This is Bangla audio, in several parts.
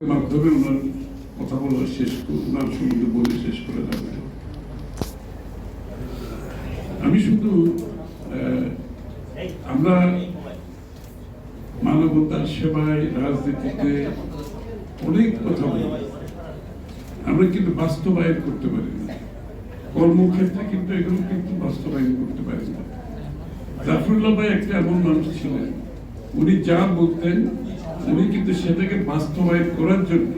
মাধ্যমে ওনার কথা বলা শেষ ওনার সম্বন্ধে বলে শেষ করে যাবে আমি শুধু আমরা মানবতার সেবায়, রাজনীতিতে অনেক কথা বলি। আমরা কিন্তু বাস্তবায়ন করতে পারি না। কর্মক্ষেত্রে কিন্তু এগুলো কিন্তু বাস্তবায়ন করতে পারি না। জাফরুল্লাহ ভাই একটা এমন মানুষ ছিলেন। উনি যা বলতেন উনি কিন্তু সেটাকে বাস্তবায়ন করার জন্য।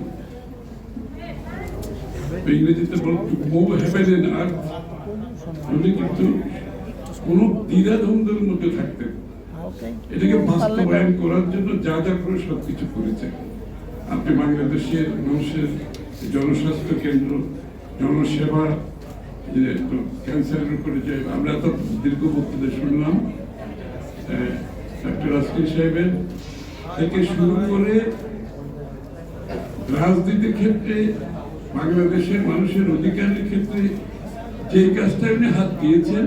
ইংরেজিতে উনি কিন্তু মধ্যে থাকতেন এটাকে বাস্তবায়ন করার জন্য যা যা করে সবকিছু করেছেন আপনি বাংলাদেশের মানুষের জনস্বাস্থ্য কেন্দ্র, জনসেবা ক্যান্সারের উপরে যে আমরা তো দীর্ঘ বক্তৃতা শুনলাম ডক্টর আসকিন সাহেবের থেকে শুরু করে রাজনীতির ক্ষেত্রে, বাংলাদেশের মানুষের অধিকারের ক্ষেত্রে যে কাজটা উনি হাত দিয়েছেন,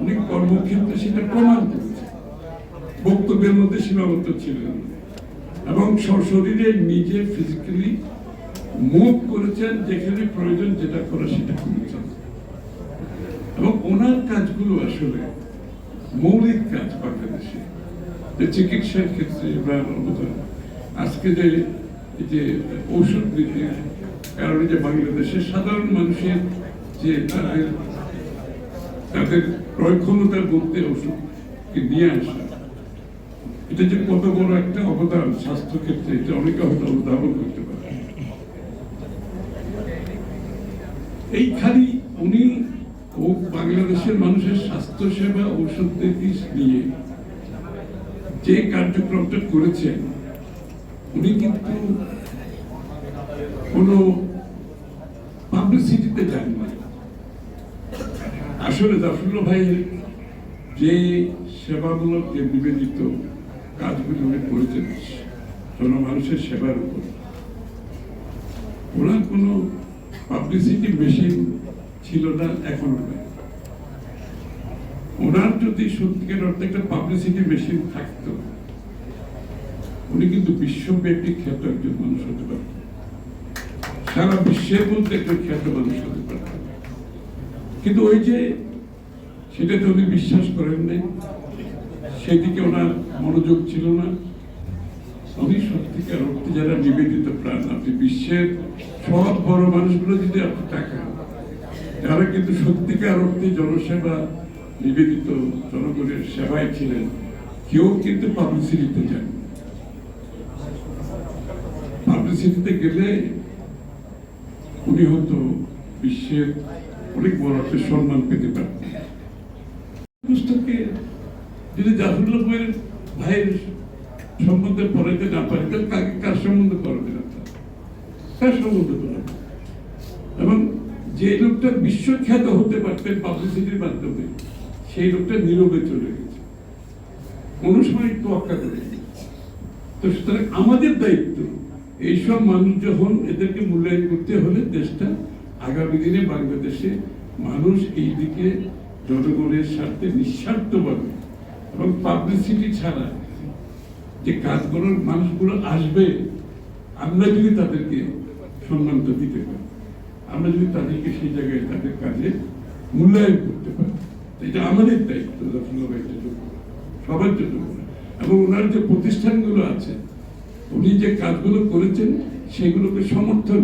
উনি কর্মক্ষেত্রে সেটা প্রমাণ করেছেন। বক্তব্যের মধ্যে সীমাবদ্ধ ছিলেন এবং সশরীরে নিজে ফিজিক্যালি মুভ করেছেন, যেখানে প্রয়োজন যেটা করা সেটা করেছেন। এবং ওনার কাজগুলো আসলে মৌলিক কাজ বাংলাদেশে। যে চিকিৎসার ক্ষেত্রে বা অন্যতম আজকে যে এই যে ঔষধ নীতির কারণে যে বাংলাদেশের সাধারণ মানুষের যে তাদের তাদের ক্রয় ক্ষমতার মধ্যে ওষুধকে নিয়ে আসা, এটা যে কত বড় একটা অবদান স্বাস্থ্য ক্ষেত্রে, এটা অনেকে হয়তো অনুধাবন করতে পারে। এই খালি উনি ও বাংলাদেশের মানুষের স্বাস্থ্য সেবা ঔষধ নীতি নিয়ে যে কার্যক্রমটা করেছেন, উনি কিন্তু কোনো পাবলিসিটিতে যান না আসলে জাফরুল্লাহ ভাইয়ের যে সেবামূলক, যে নিবেদিত কাজগুলি উনি করেছেন, জনমানুষের সেবার উপর, ওনার কোনো পাবলিসিটি মেশিন ছিল না, এখনও নাই ওনার যদি সত্যিকার অর্থে একটা পাবলিসিটি মেশিন থাকতো, উনি কিন্তু বিশ্বব্যাপী খ্যাত একজন মানুষ হতে পারতেন। সারা বিশ্বের মধ্যে একজন খ্যাত মানুষ হতে পারতেন। কিন্তু ওই যে সেটাতে উনি বিশ্বাস করেন নাই, সেদিকে ওনার মনোযোগ ছিল না। উনি সত্যিকার অর্থে যারা নিবেদিত প্রাণ, আপনি বিশ্বের সব বড় মানুষগুলো যদি আপনি টাকা যারা কিন্তু সত্যিকার অর্থে জনসেবা নিবেদিত জনগণের সেবায় ছিলেন, কেউ কিন্তু পাবলিসিটিতে যান পাবলিসিটিতে গেলে উনি হয়তো বিশ্বের অনেক বড় একটা সম্মান পেতে পারতেন যদি জাফরুল্লাহ ভাইয়ের ভাইয়ের সম্বন্ধে পড়াইতে না পারে, তাহলে কাকে কার সম্বন্ধে পড়াবে না? তার? সম্বন্ধে পড়াবে? এবং যে লোকটা বিশ্বখ্যাত হতে পারতেন পাবলিসিটির মাধ্যমে সেই লোকটা নীরবে চলে গেছে কোনো সময় তোয়াক্কা করে গেছে। তো সুতরাং আমাদের দায়িত্ব এইসব মানুষ যখন এদেরকে মূল্যায়ন করতে হলে দেশটা আগামী দিনে বাংলাদেশে মানুষ এই দিকে জনগণের স্বার্থে নিঃস্বার্থভাবে এবং পাবলিসিটি ছাড়া যে কাজগুলোর মানুষগুলো আসবে, আমরা যদি তাদেরকে সম্মানটা দিতে পারি, আমরা যদি তাদেরকে সেই জায়গায় তাদের কাজে মূল্যায়ন পারি এটা আমাদের দায়িত্ব ভাইয়ের সবার জন্য এবং ওনার যে প্রতিষ্ঠানগুলো আছে, উনি যে কাজগুলো করেছেন, সেগুলোকে সমর্থন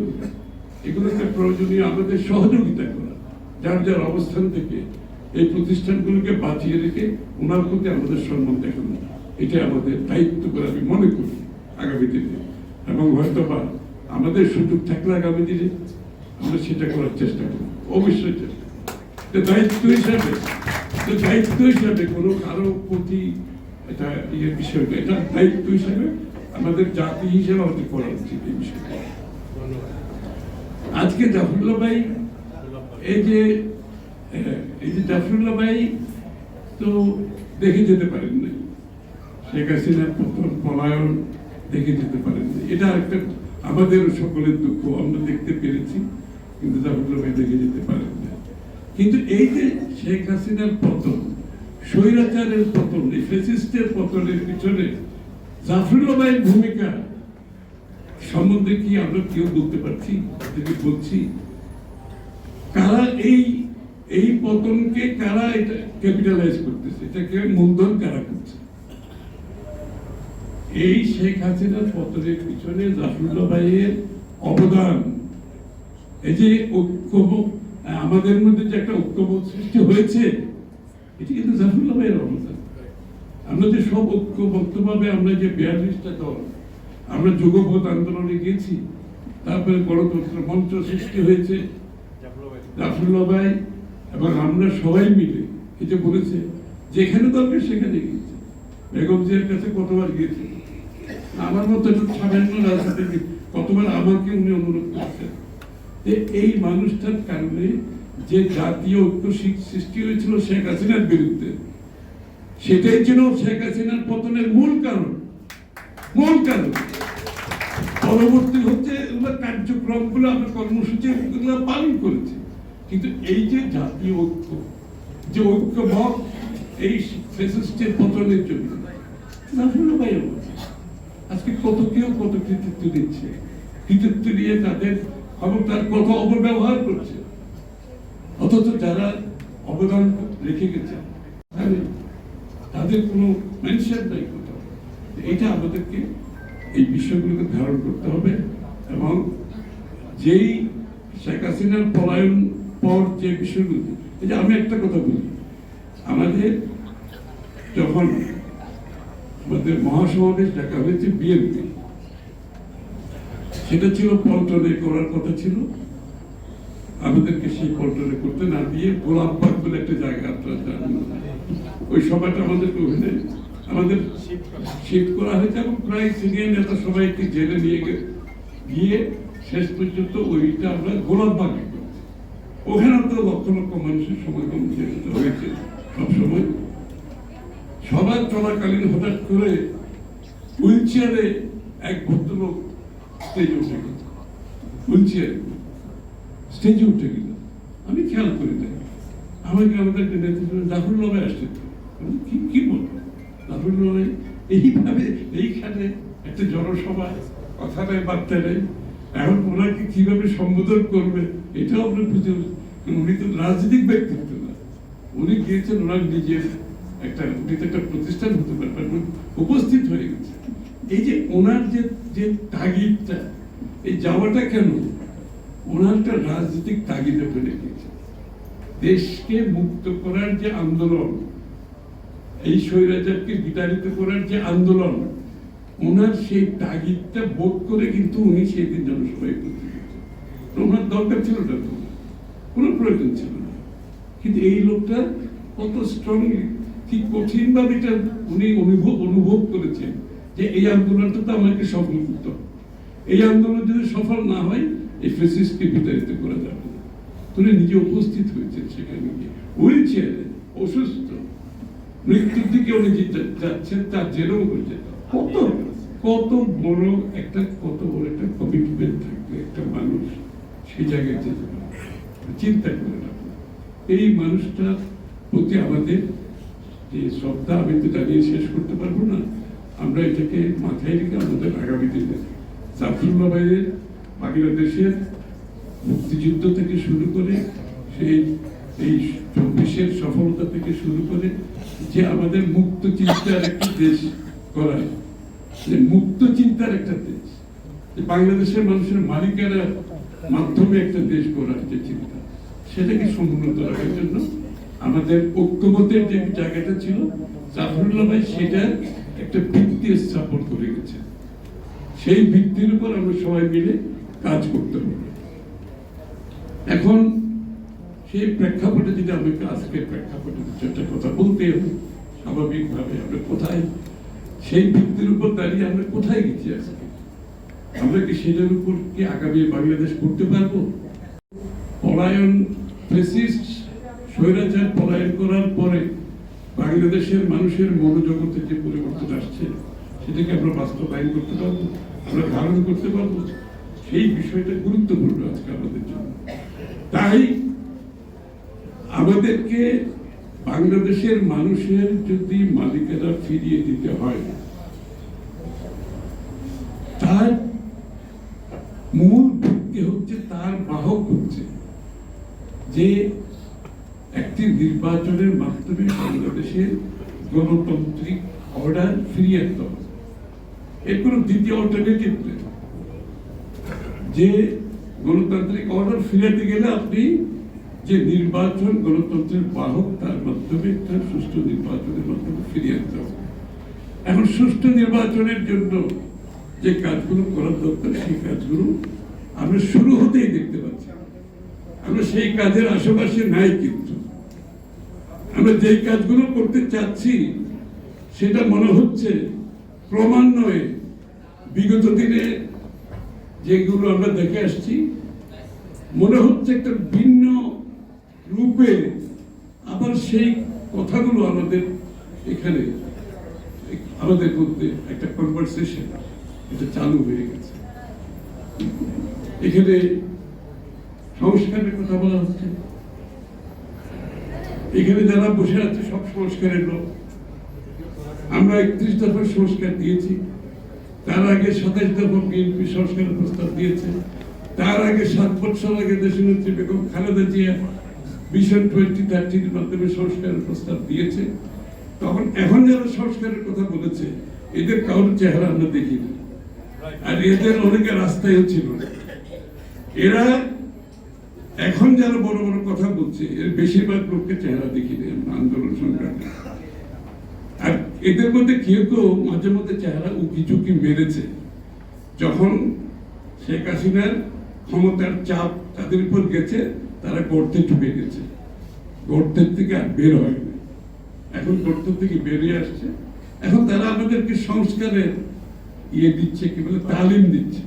এগুলোকে প্রয়োজনীয় আমাদের সহযোগিতা করা, যার যার অবস্থান থেকে এই প্রতিষ্ঠানগুলোকে বাঁচিয়ে রেখে ওনার প্রতি আমাদের সম্মান দেখানো এটা আমাদের দায়িত্ব করে আমি মনে করি আগামী দিনে। এবং হয়তো বা আমাদের সুযোগ থাকলে আগামী দিনে আমরা সেটা করার চেষ্টা করব, অবশ্যই এটা দায়িত্ব হিসাবে এটা দায়িত্ব হিসাবে কোনো কারও প্রতি এটা ইয়ের বিষয় না এটা দায়িত্ব হিসাবে আমাদের জাতি হিসেবে আমাদের করা উচিত এই বিষয়টা। আজকে জাফরুল্লাহ ভাই এই যে এই যে জাফরুল্লাহ ভাই তো দেখে যেতে পারেন নাই। শেখ হাসিনার প্রথম পলায়ন দেখে যেতে পারেন নাই। এটা একটা আমাদের সকলের দুঃখ আমরা দেখতে পেরেছি কিন্তু জাফরুল্লাহ ভাই দেখে যেতে পারেন কিন্তু এই যে শেখ হাসিনার পতন, স্বৈরাচারের পতন ফেসিস্টের পতনের পিছনে জাফরুল্লাহ ভূমিকা সম্বন্ধে কি আমরা কেউ বলতে পারছি থেকে বলছি? কারা এই এই পতনকে কারা এটা ক্যাপিটালাইজ করতেছে? এটাকে মূলধন কারা করছে? এই শেখ হাসিনার পতনের পিছনে জাফরুল্লাহ ভাইয়ের অবদান, এই যে ঐক্যবোধ আমাদের মধ্যে যে একটা ঐক্যবোধ সৃষ্টি হয়েছে, এটি কিন্তু জাফরুল্লাহ ভাইয়ের অবদান আমরা যে সব ঐক্যবদ্ধভাবে আমরা যে বিয়াল্লিশটা দল, আমরা যুগপথ আন্দোলনে গেছি তারপরে গণতন্ত্র মঞ্চ সৃষ্টি হয়েছে, জাফরুল্লাহ ভাই এবং আমরা সবাই মিলে যে বলেছে, যেখানে দরকার সেখানে গিয়েছে। বেগম জিয়ার কাছে কতবার গিয়েছে? আমার মতো একটু সামান্য রাজনীতিবিদ, কতবার আমাকে উনি অনুরোধ করেছেন? এই মানুষটার কারণে যে জাতীয় ঐক্য সৃষ্টি হয়েছিল শেখ হাসিনার বিরুদ্ধে, সেটাই ছিল শেখ হাসিনার পতনের মূল কারণ। মূল কারণ। পরবর্তী হচ্ছে এগুলো কার্যক্রমগুলো, আমরা কর্মসূচি পালন করেছি। কিন্তু এই যে জাতীয় ঐক্য, যে ঐক্যমত এই ফেসিস্টের পতনের জন্য আজকে কত কেউ কত কৃতিত্ব দিচ্ছে? কৃতিত্ব দিয়ে তাদের ক্ষমতার কত অপব্যবহার করছে। অথচ যারা অবদান রেখে গেছে তাদের কোনো মেনশন নাই কোথাও। এটা আমাদেরকে এই বিষয়গুলোকে ধারণ করতে হবে এবং যেই শেখ হাসিনার পলায়ন পর যে বিষয়গুলো, এই যে আমি একটা কথা বলি, আমাদের যখন আমাদের মহাসমাবেশ ডাকা হয়েছে বিএনপি সেটা ছিল পল্টনে করার কথা ছিল। আমাদেরকে সেই পল্টনে করতে না দিয়ে গোলাপবাগ বলে একটা জায়গা আপনারা জানেন। ওই সভাটা আমাদেরকে ওখানে আমাদের শিফট করা হয়েছে এবং প্রায় সিনিয়র নেতা সবাইকে জেলে নিয়ে গিয়ে শেষ পর্যন্ত ওইটা আমরা গোলাপবাগে। ওখানে তো লক্ষ লক্ষ মানুষের সমাগম যেতে হয়েছে সবসময়। সবার চলাকালীন হঠাৎ করে হুইল চেয়ারে এক ভদ্রলোক স্টেজে উঠে গেল। হুইল স্টেজে উঠে গেল। আমি খেয়াল করি না আমাকে আমাদের নেতৃত্ব জাফরুল্লাহ আসছে। কি কি বলব? জাফরুল্লাহ এইভাবে এইখানে একটা জনসভা, কথা নেই, বার্তা নেই। এখন ওনাকে কীভাবে সম্বোধন করবে, এটাও আপনার উঠছে। উনি তো রাজনৈতিক ব্যক্তিত্ব না। উনি গিয়েছেন, ওনার নিজের একটা, উনি তো একটা প্রতিষ্ঠান হতে পারবেন উপস্থিত হয়ে গেছে এই যে ওনার যে যে তাগিদটা, এই যাওয়াটা কেন? ওনার একটা রাজনৈতিক তাগিদে ফেলে গিয়েছে দেশকে মুক্ত করার যে আন্দোলন, এই স্বৈরাচারকে বিতাড়িত করার যে আন্দোলন, ওনার সেই তাগিদটা বোধ করে কিন্তু উনি সেই দিন জনসভায় করতে। ওনার দরকার ছিল না কোনো প্রয়োজন ছিল না। কিন্তু এই লোকটা কত স্ট্রংলি কি কঠিন ভাবে এটা উনি অনুভব অনুভব করেছেন। যে এই আন্দোলনটা তো আমাকে সফল করতে হবে। এই আন্দোলন যদি সফল না হয়, এই ফেসিসকে বিতাড়িত করা যাবে না। উনি নিজে উপস্থিত হয়েছেন সেখানে গিয়ে। হুইল চেয়ারে অসুস্থ। মৃত্যুর দিকে উনি যে যাচ্ছেন, তার জেরেও হয়েছে কত কত বড় একটা, কত বড় একটা কমিটমেন্ট থাকবে একটা মানুষ সেই জায়গায় যেতে পারে। চিন্তা করে না এই মানুষটার প্রতি আমাদের যে শ্রদ্ধা, আমি তো জানিয়ে শেষ করতে পারব না। আমরা এটাকে মাথায় রেখে আমাদের আগামী দিনে জাফরুল্লাহ ভাইয়ের বাংলাদেশের মুক্তিযুদ্ধ থেকে শুরু করে সেই এই চব্বিশের সফলতা থেকে শুরু করে যে আমাদের মুক্ত চিন্তার একটা দেশ করা যে মুক্ত চিন্তার একটা দেশ, যে বাংলাদেশের মানুষের মালিকানার মাধ্যমে একটা দেশ গড়ার যে চিন্তা, সেটাকে সমুন্নত রাখার জন্য আমাদের ঐক্যমতের যে জায়গাটা ছিল জাফরুল্লাহ ভাই সেটা একটা ভিত্তি স্থাপন করে গেছে। সেই ভিত্তির উপর আমরা সবাই মিলে কাজ করতে হবে। এখন সেই প্রেক্ষাপটে যদি আমাকে আজকের প্রেক্ষাপটে একটা কথা বলতে হবে স্বাভাবিকভাবে আমরা কোথায়, সেই ভিত্তির উপর দাঁড়িয়ে আমরা কোথায় গেছি আজকে? আমরা কি সেটার উপর কি আগামী বাংলাদেশ করতে পারব? পলায়ন ফেসিস্ট স্বৈরাচার পলায়ন করার পরে বাংলাদেশের মানুষের মনোজগতে যে পরিবর্তন আসছে, সেটাকে আমরা বাস্তবায়ন করতে পারব, আমরা ধারণ করতে পারব, সেই বিষয়টা গুরুত্বপূর্ণ আজকে আমাদের জন্য। তাই আমাদেরকে বাংলাদেশের মানুষের যদি মালিকানা ফিরিয়ে দিতে হয়, তার মূল ভিত্তি হচ্ছে, তার বাহক হচ্ছে যে একটি নির্বাচনের মাধ্যমে বাংলাদেশের গণতান্ত্রিক অর্ডার ফিরিয়ে আনতে হবে। এর কোনো দ্বিতীয় অল্টারনেটিভ নেই। যে গণতান্ত্রিক অর্ডার ফিরাতে গেলে আপনি যে নির্বাচন গণতন্ত্রের বাহক, তার মাধ্যমে একটা সুষ্ঠু নির্বাচনের মাধ্যমে ফিরিয়ে আনতে হবে। এখন সুষ্ঠু নির্বাচনের জন্য যে কাজগুলো করার দরকার, সেই কাজগুলো আমরা শুরু হতেই দেখতে পাচ্ছি। আমরা সেই কাজের আশেপাশে নাই কিন্তু। আমরা যেই কাজগুলো করতে চাচ্ছি, সেটা মনে হচ্ছে ক্রমান্বয়ে বিগত দিনে যেগুলো আমরা দেখে আসছি, মনে হচ্ছে একটা ভিন্ন রূপে আবার সেই কথাগুলো আমাদের এখানে, আমাদের মধ্যে একটা কনভারসেশন এটা চালু হয়ে গেছে। এখানে সংস্কারের কথা বলা হচ্ছে। এখানে যারা বসে আছে, সব সংস্কারের লোক। আমরা একত্রিশ দফার সংস্কার দিয়েছি। তার আগে সাতাইশ দফা বিএনপি সংস্কারের প্রস্তাব দিয়েছে। তার আগে সাত বছর আগে দেশনেত্রী বেগম খালেদা জিয়া ভিশন টোয়েন্টি থার্টির মাধ্যমে সংস্কারের প্রস্তাব দিয়েছে। তখন এখন যারা সংস্কারের কথা বলেছে, এদের কারোর চেহারা আমরা দেখি না আর এদের অনেকে রাস্তায়ও ছিল এরা এখন যারা বড় বড় কথা বলছে, এর বেশিরভাগ লোককে চেহারা দেখি না আন্দোলন সংগ্রামে। আর এদের মধ্যে কেউ কেউ মাঝে মধ্যে চেহারা উকি ঝুঁকি মেরেছে। যখন শেখ হাসিনার ক্ষমতার চাপ তাদের উপর গেছে, তারা গর্তে ঢুকে গেছে। গর্তের থেকে আর বের হয়নি এখন গর্তের থেকে বেরিয়ে আসছে। এখন তারা আমাদেরকে সংস্কারের ইয়ে দিচ্ছে, কি বলে, তালিম দিচ্ছে।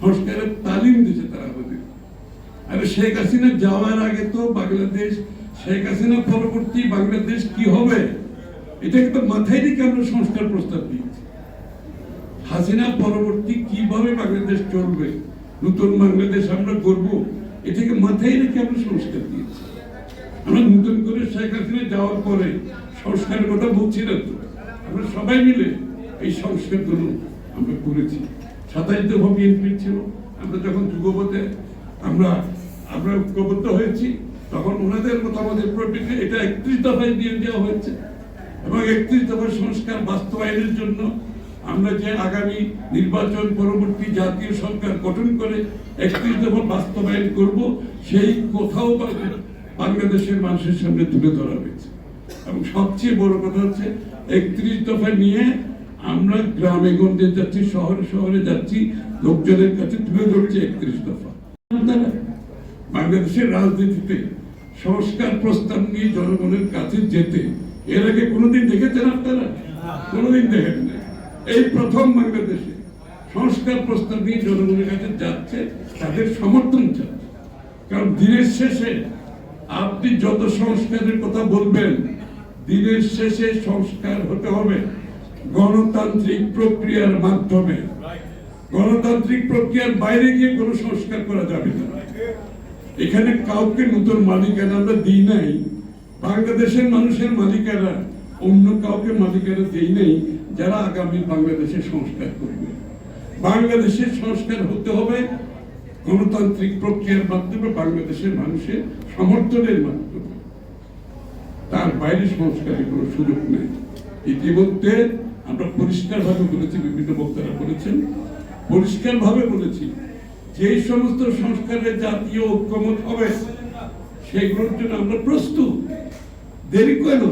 সংস্কারের তালিম দিচ্ছে তারা আমাদের। আরে শেখ হাসিনা যাওয়ার আগে তো বাংলাদেশ, শেখ হাসিনা পরবর্তী বাংলাদেশ কি হবে? এটাকে তো মাথায় রেখে আমরা সংস্কার প্রস্তাব দিয়েছি। হাসিনা পরবর্তী কীভাবে বাংলাদেশ চলবে, নতুন বাংলাদেশ আমরা করব এটাকে মাথায় রেখে আমরা সংস্কার দিয়েছি। আমরা নতুন করে শেখ হাসিনা যাওয়ার পরে সংস্কারের কথা বলছি না তো। আমরা সবাই মিলে এই সংস্কারগুলো আমরা করেছি। সাতাইশ দফা বিএনপির ছিল, আমরা যখন যুগপথে আমরা আমরা ঐক্যবদ্ধ হয়েছি, তখন ওনাদের মতামতের পরিপ্রেক্ষিতে এটা একত্রিশ দফায় দিয়ে দেওয়া হয়েছে। এবং একত্রিশ দফার সংস্কার বাস্তবায়নের জন্য আমরা যে আগামী নির্বাচন পরবর্তী জাতীয় সরকার গঠন করে একত্রিশ দফা বাস্তবায়ন করব, সেই কোথাও বাংলাদেশের মানুষের সামনে তুলে ধরা হয়েছে। এবং সবচেয়ে বড় কথা হচ্ছে, একত্রিশ দফা নিয়ে আমরা গ্রামে গঞ্জে যাচ্ছি, শহরে শহরে যাচ্ছি, লোকজনের কাছে তুলে ধরছি একত্রিশ দফা। বাংলাদেশের রাজনীতিতে সংস্কার প্রস্তাব নিয়ে জনগণের কাছে যেতে, এর আগে কোনোদিন দেখেছেন আপনারা? কোনোদিন দেখেন না এই প্রথম বাংলাদেশে সংস্কার প্রস্তাব নিয়ে জনগণের কাছে যাচ্ছে, তাদের সমর্থন চাচ্ছে। কারণ দিনের শেষে আপনি যত সংস্কারের কথা বলবেন, দিনের শেষে সংস্কার হতে হবে গণতান্ত্রিক প্রক্রিয়ার মাধ্যমে। গণতান্ত্রিক প্রক্রিয়ার বাইরে গিয়ে কোনো সংস্কার করা যাবে না। এখানে কাউকে নতুন মালিকানা আমরা দিই নাই। বাংলাদেশের মানুষের মালিকানা, অন্য কাউকে মালিকানা দেই নাই, যারা আগামী বাংলাদেশের সংস্কার করবে। বাংলাদেশের সংস্কার হতে হবে গণতান্ত্রিক প্রক্রিয়ার মাধ্যমে বাংলাদেশের মানুষের সমর্থনের মাধ্যমে। তার বাইরে সংস্কারের কোনো সুযোগ নেই। ইতিমধ্যে আমরা পরিষ্কার ভাবে বলেছি, বিভিন্ন বক্তারা বলেছেন পরিষ্কার ভাবে বলেছি। যে সমস্ত সংস্কারের জাতীয় ঐক্যমত হবে সেগুলোর জন্য আমরা প্রস্তুত। দেরি কেন?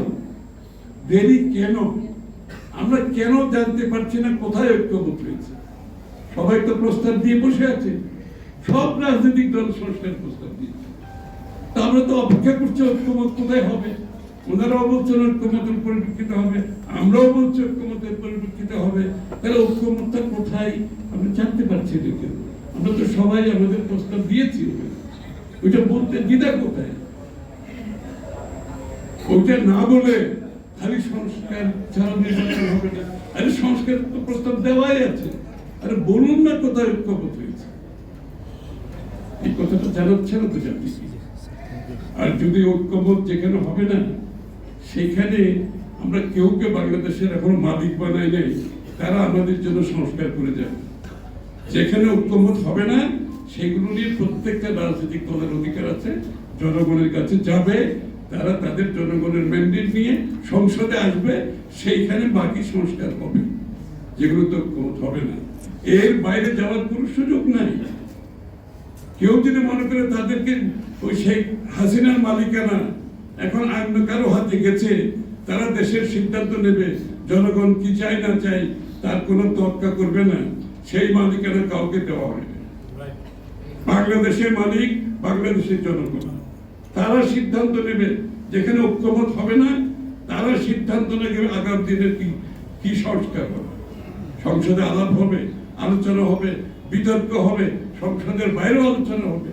দেরি কেন? আমরা কেন জানতে পারছি না কোথায় ঐক্যমত হয়েছে? সবাই তো প্রস্তাব দিয়ে বসে আছে। সব রাজনৈতিক দল সংস্কার প্রস্তাব দিয়েছে। তা আমরা তো অপেক্ষা করছি ঐক্যমত কোথায় হবে? ওনারাও বলছেন ঐক্যমতের পরিপ্রেক্ষিতে হবে। আমরাও বলছি ঐক্যমতের পরিপ্রেক্ষিতে হবে। তাহলে ঐক্যমতটা কোথায়? আমরা জানতে পারছি না কেন। আমরা তো সবাই আমাদের প্রস্তাব দিয়েছি ওইটা বলতে দ্বিধা কোথায়? ওইটা না বলে খালি সংস্কার ছাড়া নির্বাচন হবে না। আরে সংস্কার তো প্রস্তাব দেওয়াই আছে। আরে বলুন না কোথায় ঐক্যমত হয়েছে। এই কথাটা জানাচ্ছে না তো জানিস আর যদি ঐক্যমত যেখানে হবে না, সেখানে আমরা কেউকে বাংলাদেশের এখনও মালিক বানাই নাই। তারা আমাদের জন্য সংস্কার করে যাবে। যেখানে ঐক্যমত হবে না, সেগুলো নিয়ে প্রত্যেকটা রাজনৈতিক দলের অধিকার আছে, জনগণের কাছে যাবে, তারা তাদের জনগণের ম্যান্ডেট নিয়ে সংসদে আসবে, সেইখানে বাকি সংস্কার হবে। যেগুলো তো হবে না। এর বাইরে যাওয়ার কোনো সুযোগ নাই। কেউ যদি মনে করে তাদেরকে ওই শেখ হাসিনার মালিকানা, এখন অন্য কারও হাতে গেছে, তারা দেশের সিদ্ধান্ত নেবে, জনগণ কি চায় না চায়, তার কোনো তক্কা করবে না। সেই মালিকানা কাউকে দেওয়া হয় না বাংলাদেশের মালিক বাংলাদেশের জনগণ। তারা সিদ্ধান্ত নেবে যেখানে ঐক্যমত হবে না, তারা সিদ্ধান্ত নেবে আগামী দিনের কি কি সংস্কার হবে। সংসদে আলাপ হবে, আলোচনা হবে, বিতর্ক হবে, সংসদের বাইরেও আলোচনা হবে।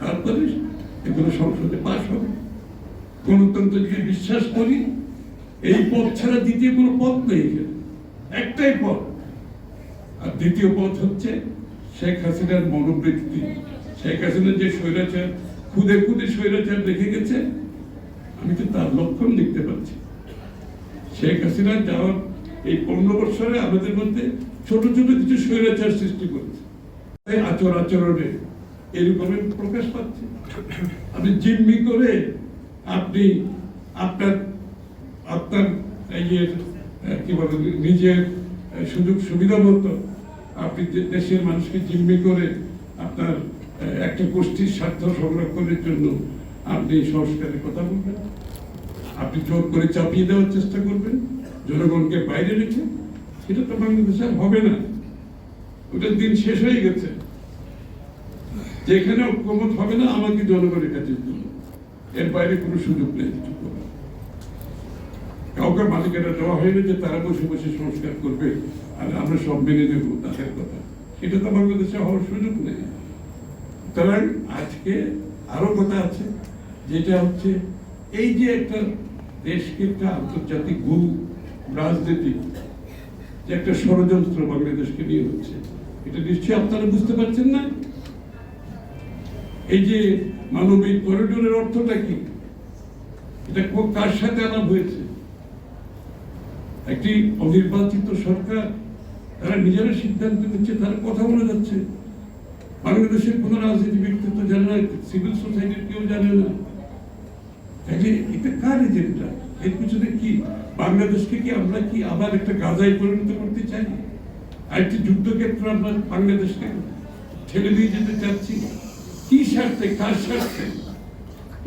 তারপরে এগুলো সংসদে পাশ হবে। গণতন্ত্র যদি বিশ্বাস করি, এই পথ ছাড়া দ্বিতীয় কোনো পথ নেই একটাই পথ আর দ্বিতীয় পথ হচ্ছে শেখ হাসিনার মনোবৃত্তি। শেখ হাসিনা যে স্বৈরাচার, খুদে খুদে স্বৈরাচার রেখে গেছে, আমি তো তার লক্ষণ দেখতে পাচ্ছি। শেখ হাসিনা যাওয়ার এই পনেরো বছরে আমাদের মধ্যে ছোট ছোট কিছু স্বৈরাচার সৃষ্টি করেছে। আচর আচরণে এরকমের প্রকাশ পাচ্ছে। আপনি জিম্মি করে আপনি আপনার আপনার কি বলে, নিজের সুযোগ সুবিধা মতো আপনি দেশের মানুষকে জিম্মি করে আপনার একটা গোষ্ঠীর স্বার্থ সংরক্ষণের জন্য আপনি সংস্কারের কথা বলবেন? আপনি জোর করে চাপিয়ে দেওয়ার চেষ্টা করবেন? জনগণকে বাইরে রেখে? সেটা তো বাংলাদেশে হবে না। ওটার দিন শেষ হয়ে গেছে। যেখানে ঐক্যমত হবে না, আমাকে জনগণের কাছে এর বাইরে কোনো সুযোগ নেই কাউকে মালিকানা দেওয়া হয়নি যে তারা বসে বসে সংস্কার করবে। আর আমরা সব মেনে নেব, তাদের কথা। সেটা তো বাংলাদেশে হওয়ার সুযোগ নেই। সুতরাং আজকে আরও কথা আছে, যেটা হচ্ছে এই যে একটা দেশকে একটা আন্তর্জাতিক গু রাজনীতি যে একটা ষড়যন্ত্র বাংলাদেশকে নিয়ে হচ্ছে, এটা নিশ্চয়ই আপনারা বুঝতে পারছেন না? এই যে মানবিক করিডোরের অর্থটা কি? এটা কার সাথে আলাপ হয়েছে? একটি অনির্বাচিত সরকার তারা নিজেরা সিদ্ধান্ত নিচ্ছে, তারা কথা বলে যাচ্ছে। বাংলাদেশের কোন রাজনীতি ব্যক্তিত্ব জানে না, সিভিল সোসাইটির কেউ জানে না। তাহলে এটা কার এজেন্ডা? এর পিছনে কি? বাংলাদেশকে কি আমরা কি আবার একটা গাজায় পরিণত করতে চাই? আরেকটি যুদ্ধক্ষেত্র আমরা বাংলাদেশকে ঠেলে দিয়ে যেতে চাচ্ছি? কি স্বার্থে, কার স্বার্থে?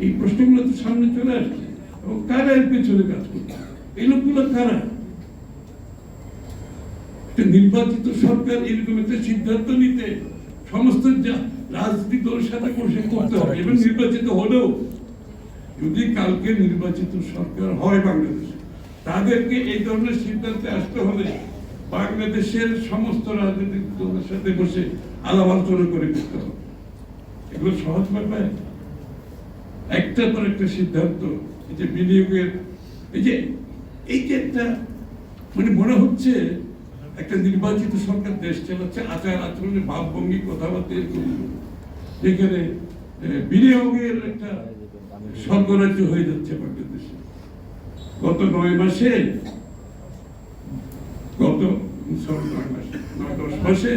এই প্রশ্নগুলো তো সামনে চলে আসছে। এবং কারা এর পেছনে কাজ করছে? এই লোকগুলো কারা? একটা নির্বাচিত সরকার এরকম একটা সিদ্ধান্ত নিতে সমস্ত রাজনৈতিক দলের সাথে বসে করতে হবে এবং নির্বাচিত হলেও যদি কালকে নির্বাচিত সরকার হয় বাংলাদেশে তাদেরকে এই ধরনের সিদ্ধান্তে আসতে হলে বাংলাদেশের সমস্ত রাজনৈতিক দলের সাথে বসে আলাপ আলোচনা করে করতে হবে। এগুলো সহজ ব্যাপার। একটার পর একটা সিদ্ধান্ত এই যে বিনিয়োগের এই যে এই যে একটা মানে মনে হচ্ছে একটা নির্বাচিত সরকার দেশ চালাচ্ছে, আচার আচরণের ভাবভঙ্গি কথাবার্তা এরকম। যেখানে বিনিয়োগের একটা স্বর্গরাজ্য হয়ে যাচ্ছে বাংলাদেশে। গত নয় মাসে, গত নয় মাসে, নয় দশ মাসে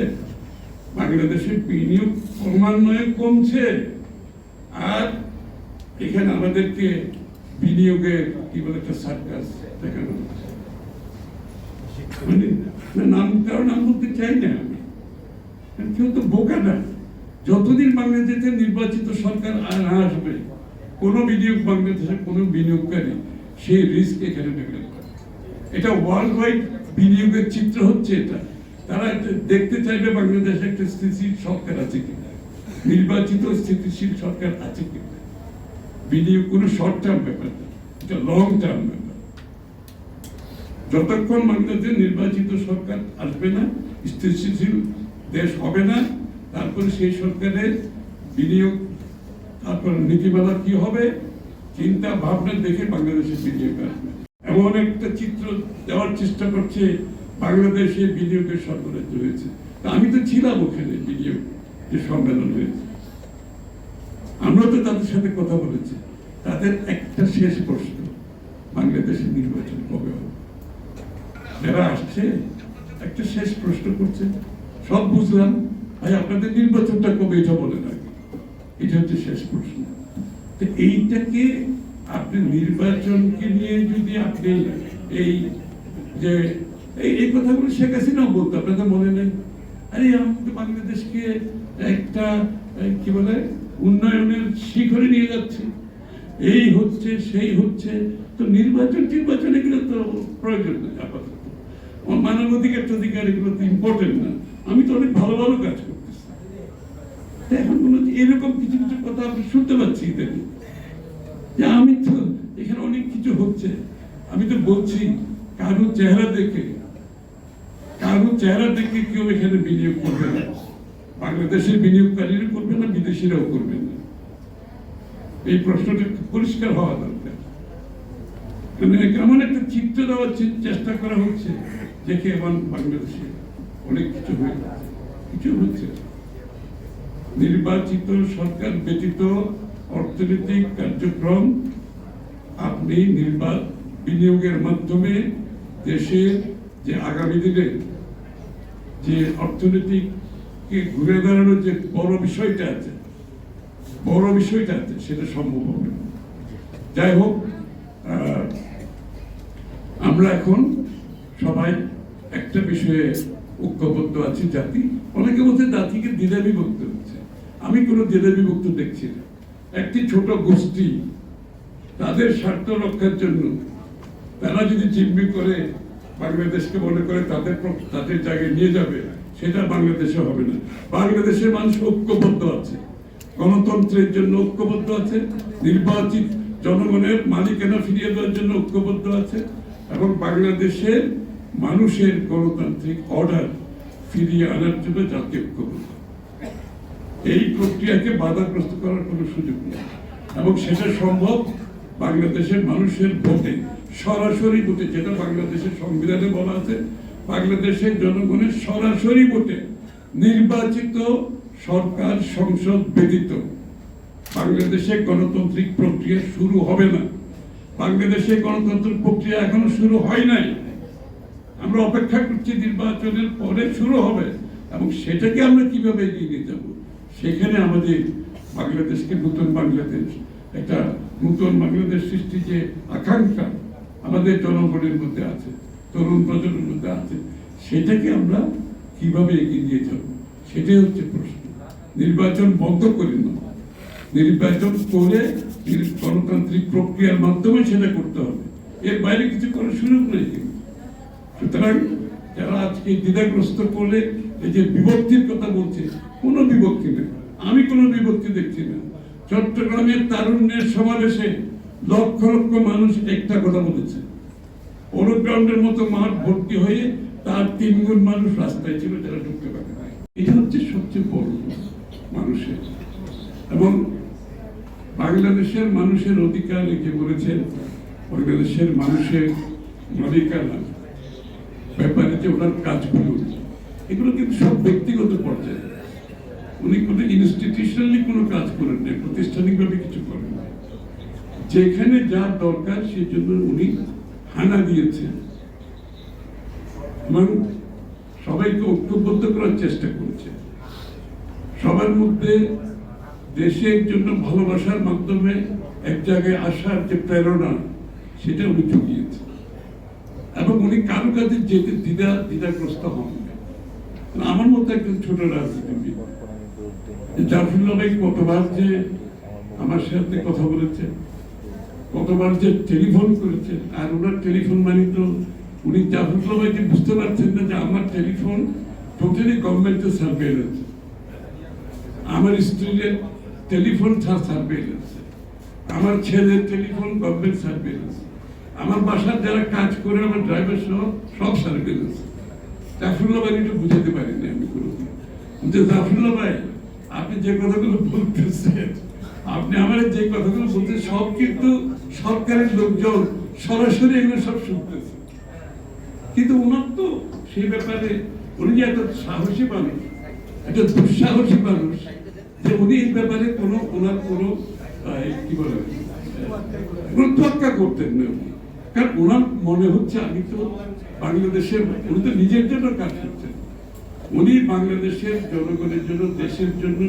বাংলাদেশের বিনিয়োগ ক্রমান্বয়ে কমছে। আর এখানে আমাদেরকে বিনিয়োগের কি বলে একটা সার্কাস দেখানো হচ্ছে। নাম, কারও নাম বলতে চাই না আমি। কেউ তো বোকা না। যতদিন বাংলাদেশে নির্বাচিত সরকার আর আসবে, কোন বিনিয়োগ বাংলাদেশে কোনো বিনিয়োগকারী সেই রিস্ক এখানে নেবে না। এটা ওয়ার্ল্ড ওয়াইড বিনিয়োগের চিত্র হচ্ছে এটা। তারা দেখতে চাইবে বাংলাদেশে একটা স্থিতিশীল সরকার আছে কিনা। নির্বাচিত স্থিতিশীল সরকার আছে কিনা। বিনিয়োগ কোনো শর্ট টার্ম ব্যাপার না। এটা লং টার্ম ব্যাপার। যতক্ষণ বাংলাদেশে নির্বাচিত সরকার আসবে না, স্থিতিশীল দেশ হবে না, তারপরে সেই সরকারের বিনিয়োগ, তারপর নীতিমালা কি হবে, চিন্তা, ভাবনা দেখে বাংলাদেশে বিনিয়োগ আসবে। এমন একটা চিত্র দেওয়ার চেষ্টা করছে বাংলাদেশে বিনিয়োগের সরবরাহ হয়েছে। তা আমি তো ছিলাম ওখানে বিনিয়োগ, যে সম্মেলন হয়েছে। আমরা তো তাদের সাথে কথা বলেছি। তাদের একটা শেষ প্রশ্ন, বাংলাদেশের নির্বাচন কবে হবে? যারা আসছে, একটা শেষ প্রশ্ন করছে। সব বুঝলাম, ভাই, আপনাদের নির্বাচনটা কবে এটা বলে আগে এটা হচ্ছে শেষ প্রশ্ন। তো এইটাকে আপনি নির্বাচনকে নিয়ে যদি আপনি এই যে, এই এই কথাগুলো শেখ হাসিনাও বলতো, আপনাদের মনে নেই? আরে, আমি তো বাংলাদেশকে একটা কি বলে, উন্নয়নের শিখরে নিয়ে যাচ্ছে। এই হচ্ছে, সেই হচ্ছে। তো নির্বাচন নির্বাচন এগুলো তো প্রয়োজন নেই আপাতত। মানবাধিকার অধিকার এগুলো তো ইম্পর্টেন্ট না। আমি তো অনেক ভালো ভালো কাজ করতেছি। এখন মনে হচ্ছে এরকম কিছু কিছু কথা আমি শুনতে পাচ্ছি ইদানিং যে আমি তো এখানে অনেক কিছু হচ্ছে। আমি তো বলছি কারও চেহারা দেখে কারও চেহারা দেখে কেউ এখানে বিনিয়োগ করবে না। বাংলাদেশের বিনিয়োগকারীরা করবে না, বিদেশিরাও করবে না। এই প্রশ্নটা পরিষ্কার হওয়া দরকার। মানে কেমন একটা চিত্র দেওয়ার চেষ্টা করা হচ্ছে। দেখে এখন বাংলাদেশে অনেক কিছু হয়ে কিছু হচ্ছে নির্বাচিত সরকার ব্যতীত অর্থনৈতিক কার্যক্রম আপনি নির্বাচ বিনিয়োগের মাধ্যমে দেশের যে আগামী দিনে যে অর্থনীতিকে ঘুরে দাঁড়ানোর যে বড় বিষয়টা আছে, বড় বিষয়টা আছে, সেটা সম্ভব হবে। যাই হোক আমরা এখন সবাই একটা বিষয়ে ঐক্যবদ্ধ আছে, জাতি। অনেকে বলছে জাতিকে দ্বিধা বিভক্ত হচ্ছে আমি কোনো দ্বিধা বিভক্ত দেখছি না। একটি ছোট গোষ্ঠী তাদের স্বার্থ রক্ষার জন্য তারা যদি চিম্বি করে বাংলাদেশকে মনে করে তাদের তাদের জায়গায় নিয়ে যাবে, সেটা বাংলাদেশে হবে না। বাংলাদেশের মানুষ ঐক্যবদ্ধ আছে। গণতন্ত্রের জন্য ঐক্যবদ্ধ আছে। নির্বাচিত জনগণের মালিকানা ফিরিয়ে দেওয়ার জন্য ঐক্যবদ্ধ আছে। এবং বাংলাদেশের মানুষের গণতান্ত্রিক অর্ডার ফিরিয়ে আনার জন্য জাতি ঐক্যবদ্ধ। এই প্রক্রিয়াকে বাধাগ্রস্ত করার কোনো সুযোগ নেই। এবং সেটা সম্ভব বাংলাদেশের মানুষের ভোটে। সরাসরি ভোটে, যেটা বাংলাদেশের সংবিধানে বলা আছে, বাংলাদেশের জনগণের সরাসরি ভোটে নির্বাচিত সরকার সংসদ ব্যতীত বাংলাদেশে গণতান্ত্রিক প্রক্রিয়া শুরু হবে না। বাংলাদেশে গণতন্ত্র প্রক্রিয়া এখনও শুরু হয় নাই। আমরা অপেক্ষা করছি নির্বাচনের পরে শুরু হবে এবং সেটাকে আমরা কীভাবে এগিয়ে নিয়ে যাব? সেখানে আমাদের বাংলাদেশকে নতুন বাংলাদেশ, একটা নতুন বাংলাদেশ সৃষ্টি যে আকাঙ্ক্ষা আমাদের জনগণের মধ্যে আছে, তরুণ প্রজন্মের মধ্যে আছে, সেটাকে আমরা কীভাবে এগিয়ে নিয়ে যাব? সেটাই হচ্ছে প্রশ্ন। নির্বাচন বন্ধ করে না নির্বাচন করে গণতান্ত্রিক প্রক্রিয়ার মাধ্যমে সেটা করতে হবে। এর বাইরে কিছু করার সুযোগ নেই সুতরাং যারা আজকে দ্বিধাগ্রস্ত করলে এই যে বিভক্তির কথা বলছে, কোনো বিভক্তি নেই। আমি কোনো বিভক্তি দেখছি না। চট্টগ্রামের তারুণ্যের সমাবেশে লক্ষ লক্ষ মানুষ একটা কথা বলেছে। অনুগ্রাউন্ডের মতো মাঠ ভর্তি হয়ে তার তিন মানুষ রাস্তায় ছিল, যারা ঢুকতে পারে এটা হচ্ছে সবচেয়ে বড় মানুষের। এবং বাংলাদেশের মানুষের অধিকার এই বলেছেন, বাংলাদেশের মানুষের মালিকানা ব্যাপারে যে ওনার কাজগুলো। এগুলো কিন্তু সব ব্যক্তিগত পর্যায়ে। উনি কোনো ইনস্টিটিউশনালি কোনো কাজ করেন নাই, প্রতিষ্ঠানিকভাবে কিছু করেন নাই। যেখানে যা দরকার সেই জন্য উনি হানা দিয়েছেন। এবং সবাইকে ঐক্যবদ্ধ করার চেষ্টা করেছে সবার মধ্যে দেশের জন্য ভালোবাসার মাধ্যমে এক জায়গায় আসার যে প্রেরণা, সেটা উনি জুগিয়েছেন। এবং উনি কারও কাছে যেতে দ্বিধা, দ্বিধাগ্রস্ত হন না। আমার মতো একজন ছোট রাজনীতিবিদ জাফরুল্লাহ ভাই কতবার যে আমার সাথে কথা বলেছে, কতবার যে টেলিফোন করেছেন আর ওনার টেলিফোন মানে তো উনি জাফরুল্লাহ ভাইকে বুঝতে পারছেন না যে আমার টেলিফোন টোটালি গভর্নমেন্টের সার্ভেলেন্স আমার স্ত্রীর টেলিফোন সার্ভেলেন্স আমার ছেলের টেলিফোন গভর্নমেন্ট সার্ভেলেন্স আমার বাসার যারা কাজ করে, আমার ড্রাইভার সহ সব সার্ভেলেন্স জাফরুল্লাহ ভাই একটু বুঝাতে পারিনি আমি কোনোদিন। যে জাফরুল্লাহ ভাই, আপনি যে কথাগুলো বলতেছেন, আপনি আমার যে কথাগুলো বলতেছেন, সব কিন্তু সরকারের লোকজন সরাসরি এগুলো সব শুনতেছে। কিন্তু ওনার তো সেই ব্যাপারে, উনি যে একটা সাহসী মানুষ, একটা দুঃসাহসী মানুষ, যে উনি এই ব্যাপারে কোনো, ওনার কোনো কি বলে কোনো তোয়াক্কা করতেন না কারণ ওনার মনে হচ্ছে, আমি তো বাংলাদেশের উনি তো নিজের জন্য কাজ করছেন। উনি বাংলাদেশের জনগণের জন্য, দেশের জন্য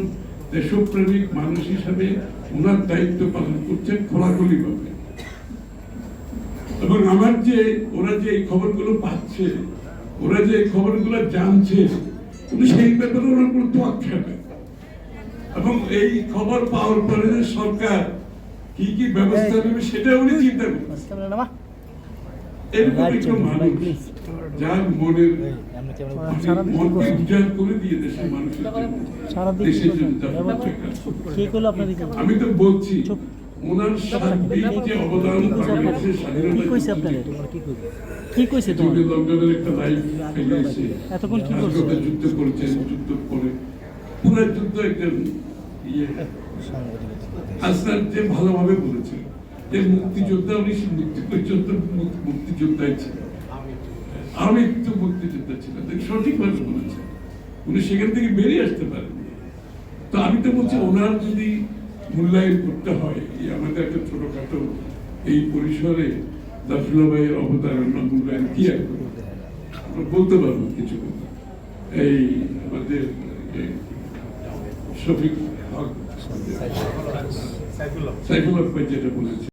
দেশপ্রেমিক মানুষ হিসাবে ওনার দায়িত্ব পালন করছেন খোলাখুলি ভাবে। এবং আমার যে, ওরা যে এই খবরগুলো পাচ্ছে, ওরা যে এই খবরগুলো জানছে, উনি সেই ব্যাপারে ওনার কোনো তোয়াক্কা নেই এবং এই খবর পাওয়ার পরে সরকার কি কি ব্যবস্থা নেবে, সেটা উনি চিন্তা করছেন। এরকম একটা মানুষ যার মনের মানে উজ্জ্বল করে দিয়ে দেশের মানুষের দেশের জন্য যা এবার করছে কাজ। করছে। কে করল আপনাদের কি আমি তো বলছি ওনার সার্বিক যে অবদান বাংলাদেশের স্বাধীনতা কি কইছে তোমার? যুগে একটা লাইফ ফেলিয়েছে এতক্ষণ কি করছ? যুদ্ধ করেছেন যুদ্ধ করে পুরো যুদ্ধ একজন ইয়ে। যে ভালোভাবে বলেছেন যে মুক্তিযোদ্ধা উনি মুক্তি পর্যন্ত মুক্তিযোদ্ধাই ছিলেন। আমি তো মুক্তিযোদ্ধা ছিলাম সঠিকভাবে বলেছেন। উনি সেখান থেকে বেরিয়ে আসতে পারেন। তো আমি তো বলছি ওনার যদি মূল্যায়ন করতে হয় এই আমাদের একটা ছোটখাটো এই পরিসরে দাফুল্লা ভাইয়ের অবতারণা মূল্যায়ন কি আর? আমরা বলতে পারব কিছু কথা। এই আমাদের এই শফিক হক। সাইফুল হক ভাই যেটা বলেছে।